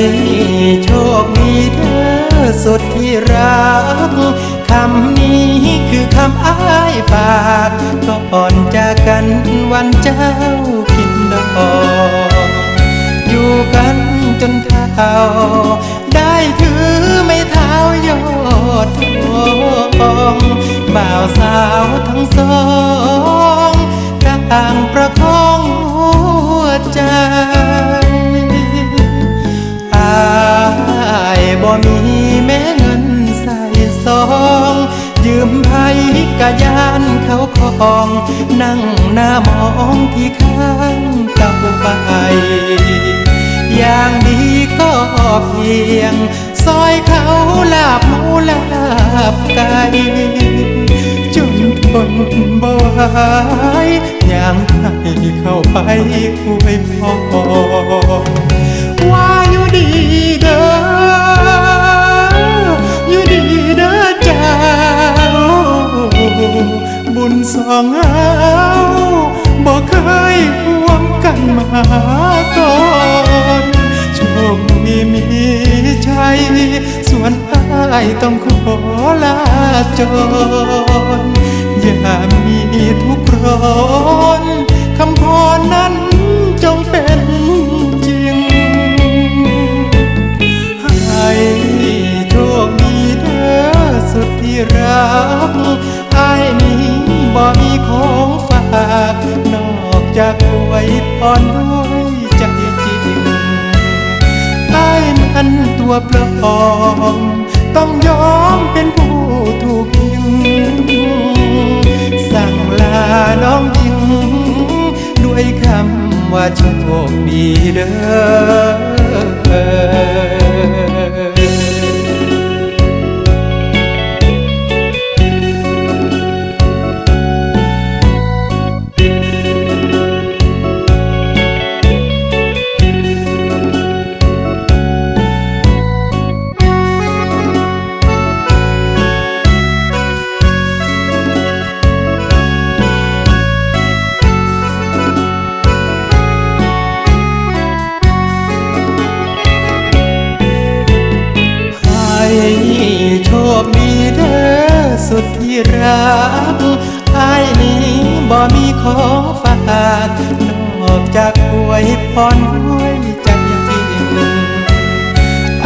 ให้โชคดีเธอสุดที่รัก คำนี้คือคำอ้ายฝากก่อนจากกันวันเจ้ากินดอกอยู่กันจนเท่า ได้ถือไม่เท้ายอดทองบ่าวสาวทั้งสองต่างประคองหัวใจ มีแม้เงินใส่ซอง ยืมไผกะยานเขาของ นั่งหน้ามองที่ข้างเก่าไปอย่างดีก็เพียง ซอยเขาลาบหมูลาบไก่จนทนบ่ไหวยังให้เข้าไปอวยพรว่าอยู่ดี สองเฮาบ่เคยห่วงกันมาก่อนโชคมีมีชัยส่วนอ้ายต้องขอลาจรอย่ามีทุกข์ร้อน อกจากอวยพรด้วยใจจริงใต้มันตัวปลองต้องยอมเป็นผู้ถูกยิง สั่งลาน้องยิง ด้วยคำว่าโชคดีเด้อ รักอ้ยนี้บ่มีของฝากนอกจากอวยพรด้วยใจจริง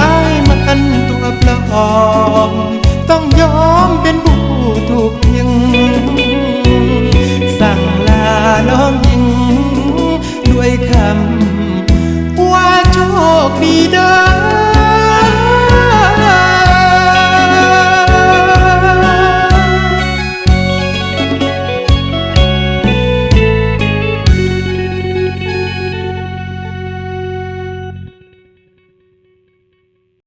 อ้มันตัวปลอม ต้องยอมเป็นผู้ถูกยิง สั่งลาน้องยิง ด้วยคำว่าโชคดีเด้อ